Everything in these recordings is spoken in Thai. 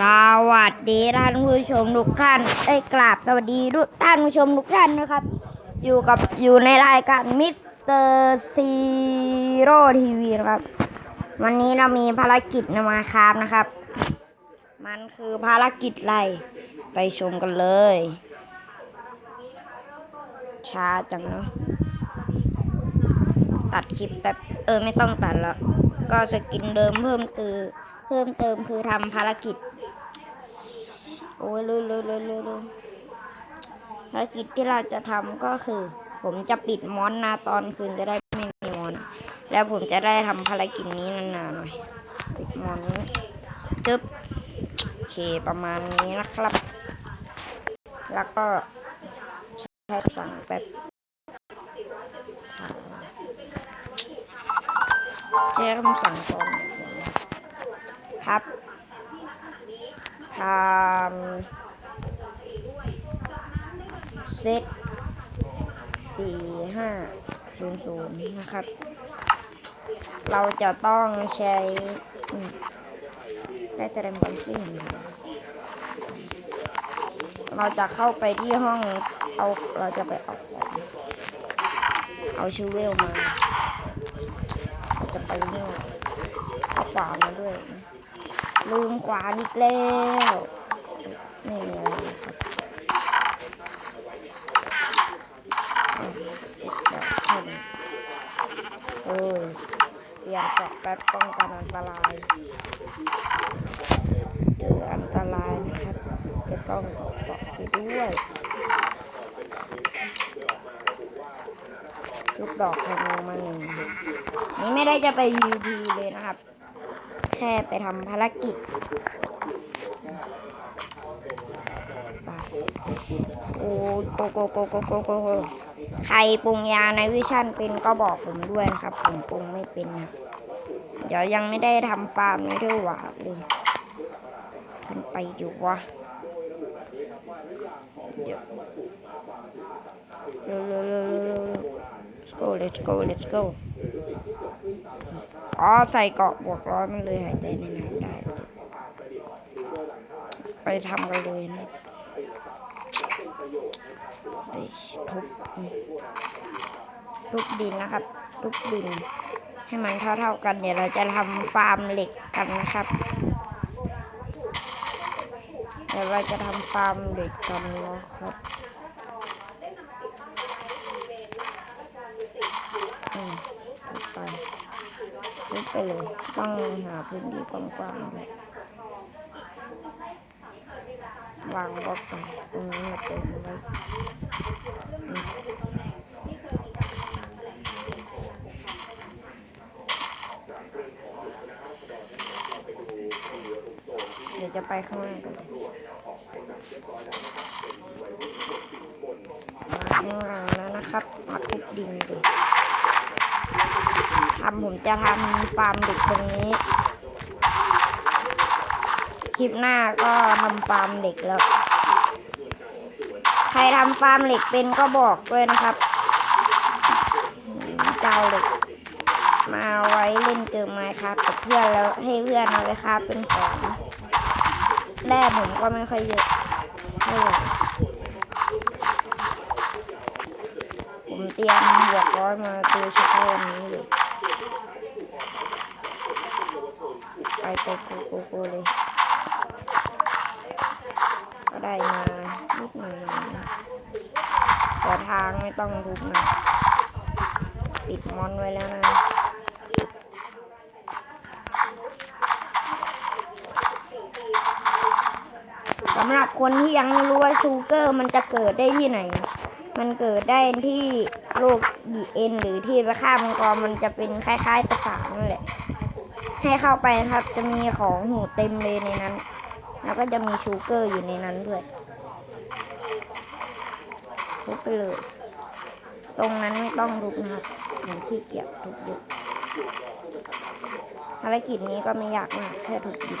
สวัสดีท่านผู้ชมทุกท่านเอ้ยกราบสวัสดีทุกท่านผู้ชมทุกท่านนะครับ อยู่กับอยู่ในรายการมิสเตอร์ซีโร่ทีวีนะครับ วันนี้เรามีภารกิจนมาคามนะครับ มันคือภารกิจอะไร ไปชมกันเลย ช้าจังเนาะตัดคลิปแบบเออไม่ต้องตัดแล้ว ก็สกินเดิมเพิ่มเติมเพิ่มเติมคือทำภารกิจ โอ้ยเร็วเร็วเร็วเร็วเร็วภารกิจที่เราจะทำก็คือ ผมจะปิดมอนนะตอนคืนจะได้ไม่มีมอน แล้วผมจะได้ทำภารกิจนี้นานๆหน่อยปิดมอนจึ๊บโอเคประมาณนี้นะครับ แล้วก็ใช้สั่งแบบใช้คำสั่งก่อนครับ เซตสี่ห้าศูนย์ศูนย์นะครับ เราจะต้องใช้ได้แสดงความคิดเห็นเราจะเข้าไปที่ห้องเอาเราจะไปเอาของเอาชูเวลมา จะไปเนี่ยเอาขวามาด้วยนะ ลืมขวานอีกแล้วไม่มีอะไรครับอะเสร็จแล้วแค่นี้เออเปลี่ยนจากแป๊บป้องกันอันตรายเจออันตรายนะครับ จะต้องเกาะไปด้วยลูกดอกธนูมาหนึ่งนี่ไม่ได้จะไป PVP เลยนะครับ แค่ไปทำภารกิจไปโอ้โกโกโกโกโกโกโกใครปรุงยาในวิชั่นเป็นก็บอกผมด้วยนะครับ ผมปรุงไม่เป็นนะเดี๋ยวยังไม่ได้ทำฟาร์มไม่ได้หวาดเลยขึ้นไปอยู่วะเดี๋ยวเร็วเร็วเร็วเร็วเร็วเร็ว let's go let's go let's go อ๋อใส่เกาะบวกร้อยมันเลยหายใจในน้ำได้ ไปทำกันเลยนะไปทุบทุบดินนะครับ ทุบดิน ให้มันเท่าๆกัน เดี๋ยวเราจะทำฟาร์มเหล็กกันนะครับ เดี๋ยวเราจะทำฟาร์มเหล็กกันนะครับอืมไปทุบ ไปเลย ต้องหาพื้นที่กว้างๆเลยวางบล็อกตรงนี้มาเติมไว้เดี๋ยวจะไปข้างล่างกันเลยมาข้างล่างแล้วนะครับ มาทุบดินดู ทำผมจะทำฟาร์มเด็กตรงนี้ คลิปหน้าก็ทำฟาร์มเหล็กแล้ว ใครทำฟาร์มเหล็กเป็นก็บอกด้วยนะครับเจ้าเหล็ก มาไว้เล่นเกมไม้ครับกับเพื่อนแล้วให้เพื่อนเอาไปครับเป็นของแร่ผมก็ไม่ค่อยเยอะเท่าไหร่ผมเตรียมบวร้อยมาตีเฉพาะวันนี้เลย ไปไปโกโกโกเลยก็ได้มานิดหน่อยนะแต่ทางไม่ต้องทุบนะปิดมอนไว้แล้วนะสำหรับคนที่ยังไม่รู้ว่าชูเกอร์มันจะเกิดได้ที่ไหน มันเกิดได้ที่โลกดีเอ็นหรือที่ไปฆ่ามังกรมันจะเป็นคล้ายๆประสาทนั่นแหละ ให้เข้าไปนะครับ จะมีของหูเต็มเลยในนั้น แล้วก็จะมีชูเกอร์อยู่ในนั้นด้วยทุบไปเลย ตรงนั้นไม่ต้องทุบนะครับผมขี้เกียจทุบอยู่ภารกิจนี้ก็ไม่ยากมากแค่ทุบดิน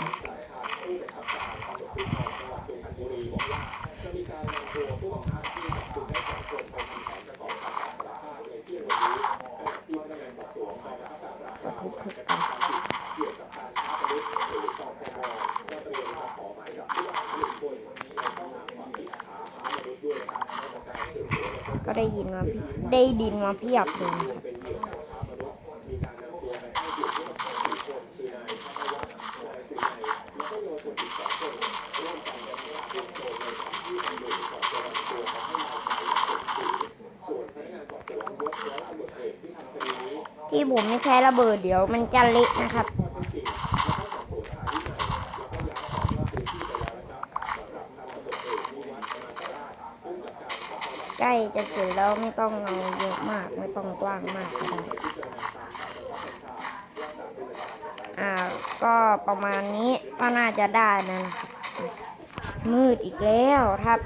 ก็ได้ยินมาพี่ได้ดินมาเพียบเลยนะครับที่ผมไม่ใช้ระเบิดเดี๋ยวมันจะเละนะครับ ล้จะเสร็จแล้วไม่ต้องเอาเยอะมาก ไม่ต้องกว้างมากก็ได้อ่าก็ประมาณนี้ก็น่าจะได้นะนะครับมืดอีกแล้วครับ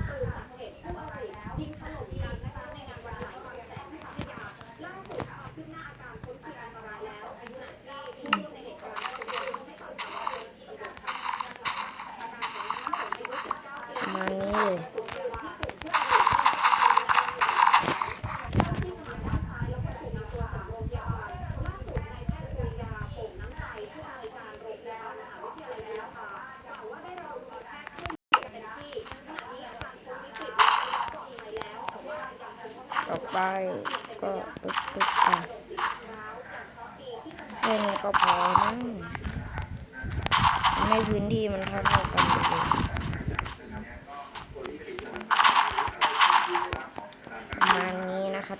ประมาณนี้เลย ต่อไป ก็ตึกตึกอะแค่นี้ก็พอมั้งไม่พื้นที่มันเท่าเท่ากันเลยประมาณนี้นะครับ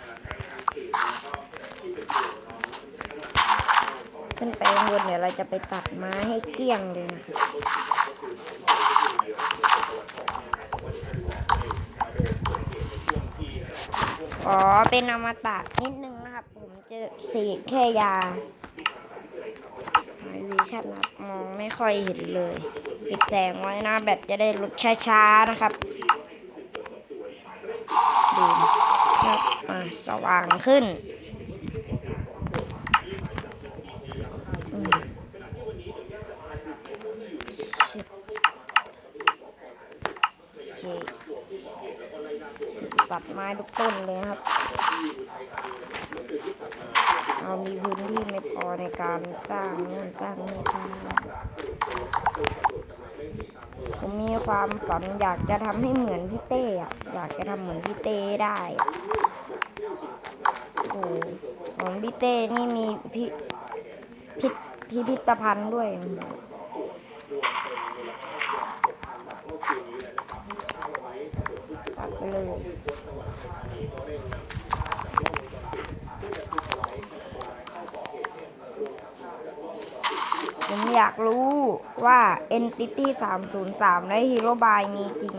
ขึ้นไปบนเดี๋ยวเราจะไปตัดไม้ให้เกลี้ยงเลยนะ อ๋อเป็นอมตะนิดนึงนะครับ ผมจะสีแค่ยาไอวิชั่นนะครับมองไม่ค่อยเห็นเลยปิดแสงไว้นะแบตจะได้ลดช้าๆนะครับดูครับสว่างขึ้นอืมโอเค ตัดไม้ทุกต้นเลยครับเรามีพื้นที่ไม่พอในการสร้างนู่นสร้างนี่สร้างนั่นผมมีความฝันอยากจะทำให้เหมือนพี่เต้อะอยากจะทำเหมือนพี่เต้ได้โอ้ของพี่เต้นี่มีพิพิพิพิธภัณฑ์ด้วยตัดไปเลย ผมอยากรู้ว่า Entity 303 และ Hero By มีจริง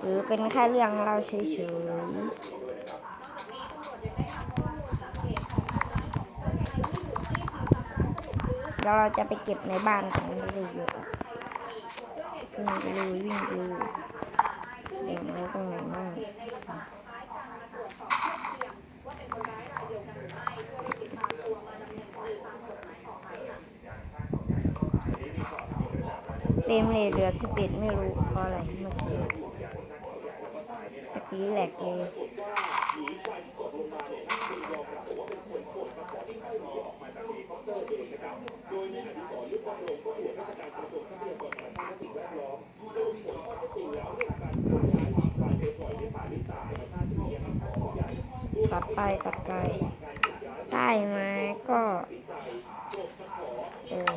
หรือเป็นแค่เรื่องเราเฉยๆแล้วเราจะไปเก็บในบ้านกันเลยเยอะวิ่งไปเลยวิ่งไปเลย เดี๋ยวไว้ตรงไหนบ้างเต็มเลยเหลือสิบเอ็ดไม่รู้เพราะอะไรเมื่อกี้ตะกี้แหลกเลย ตัดไปตัดไปได้ไหมก็ เออ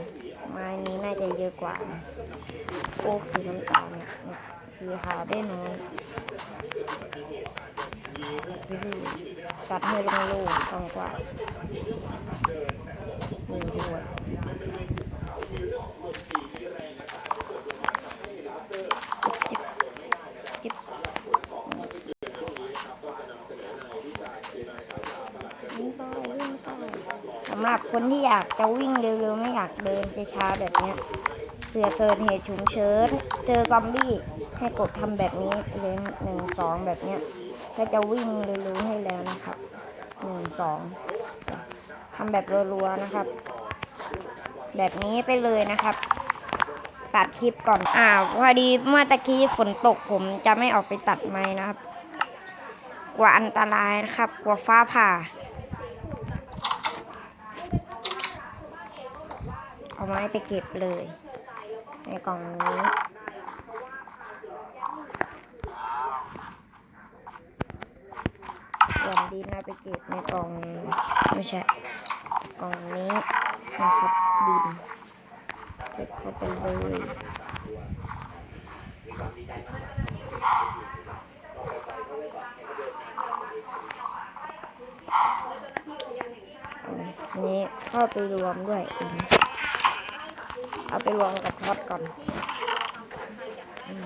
ไม้นี้น่าจะเยอะกว่าโอ้สีน้ำตาลเนี่ยสีขาวได้น้อยตัดให้ลงลูกตรงกว่าหนึ่งด้วย วิ่งซอยวิ่งซอยสำหรับคนที่อยากจะวิ่งเร็วๆไม่อยากเดินช้าๆแบบเนี้ยเผื่อเกิดเหตุฉุกเฉินเจอซอมบี้ให้กดทำแบบนี้เลยหนึ่งสองแบบเนี้ยก็จะวิ่งเร็วๆให้แล้วนะครับหนึ่งสองทำแบบรัวๆนะครับ แบบนี้ไปเลยนะครับตัดคลิปก่อน อ่าพอดีเมื่อตะกี้ฝนตกผมจะไม่ออกไปตัดไม้นะครับ กลัวอันตรายนะครับ กลัวฟ้าผ่า เอาไม้ไปเก็บเลย ในกล่องนี้วนดินเอาไปเก็บในกล่องไม่ใช่กล่องนี้นะครับดินเก็บเข้าไปเลย นี้เข้าไปรวมด้วยเอาไปรวมกับท็อตก่อนอืม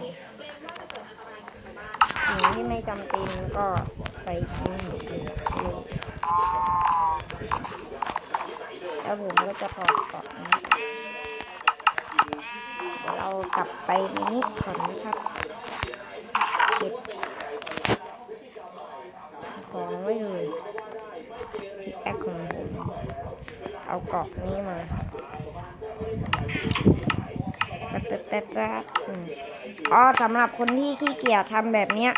สิ่งที่ไม่จำเป็นก็ไปทิ้งหมดเลยแล้วผมก็จะถอดก่อนี้เดี๋ยวเรากลับไปในนี้ก่อนนะครับเก็บของไว้เลยแอคของผม เอากรอกนี้มาแป๊บแป๊บแป๊บอ๋อสำหรับคนที่ขี้เกียจทำแบบเนี้ย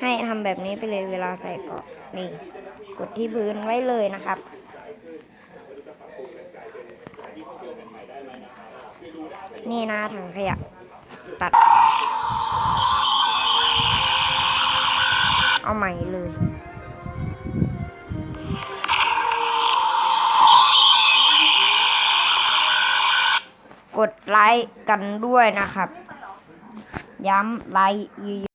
ให้ทำแบบนี้ไปเลยเวลาใส่กรอกนี่ กดที่พื้นไว้เลยนะครับนี่นะถังขยะตัด เอาใหม่เลย ดไลค์กันด้วยนะครับ ย้ำไลค์ยอะๆ